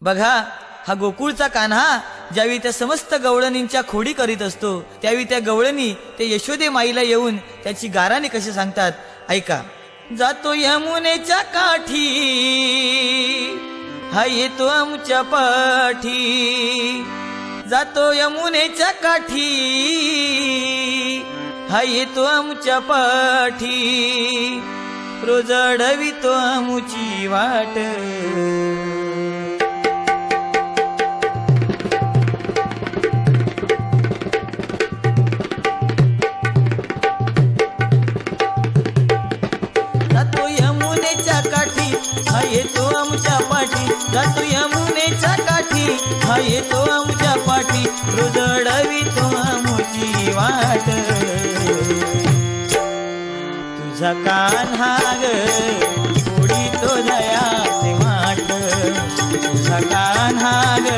बघा हा गोकुळचा कान्हा ज्यावेळी त्या समस्त गवळणींच्या खोडी करीत असतो त्यावेळी त्या गवळणी ते यशोदे माईला येऊन त्याची गाराने कशी सांगतात? ऐका. जातो यमुनेच्या काठी हा येतो आमच्या पाठी. जातो यमुनेच्या काठी हा येतो आमच्या पाठी. रोज अडवितो आमची वाट. यमुनेच्या काठी. हा येतो आमच्या पाठी. जातो यमुनेच्या काठी. हा येतो आमच्या पाठी. रोज तो आमची वाट. तुझा कान हाग उडी तो दया माट तुझा कान हाग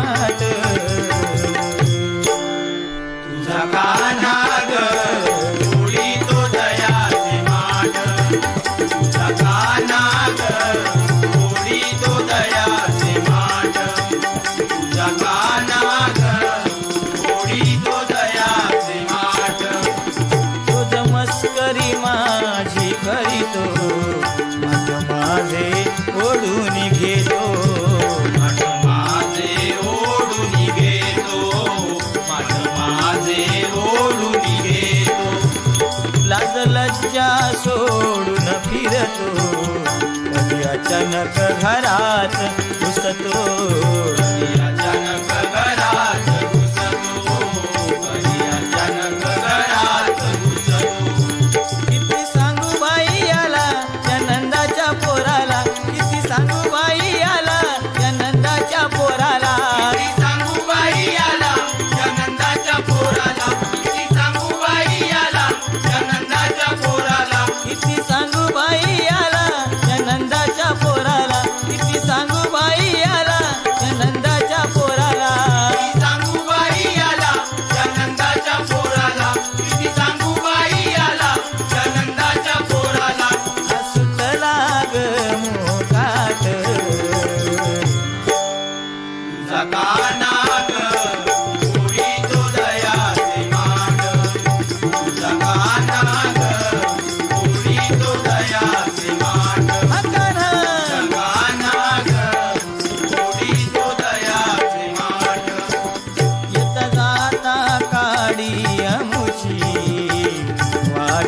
नक घरात पुसतो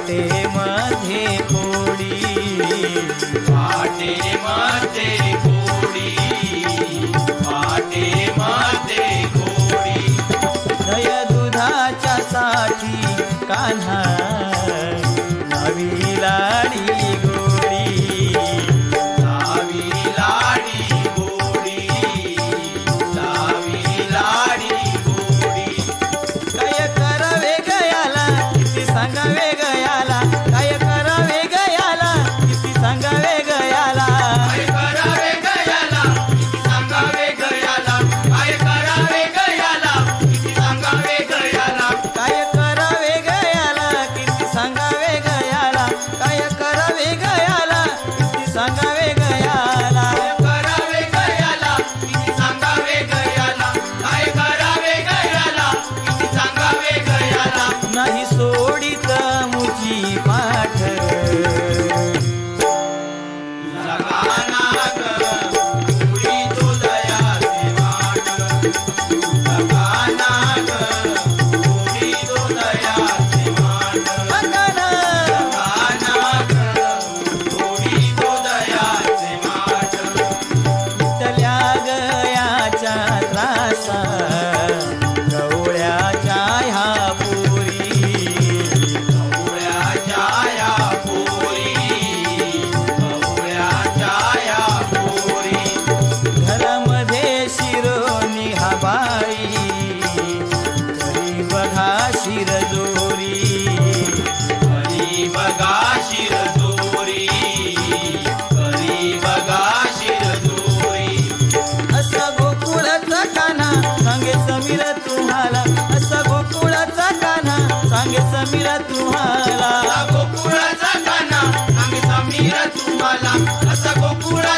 वाटे मध्ये कोडी. वाटे मध्ये साठी कान्हा. नवी लाडी तुम्हाला. गोकुळाचा गाणा आम्ही तुम्हाला. असा गोकुळा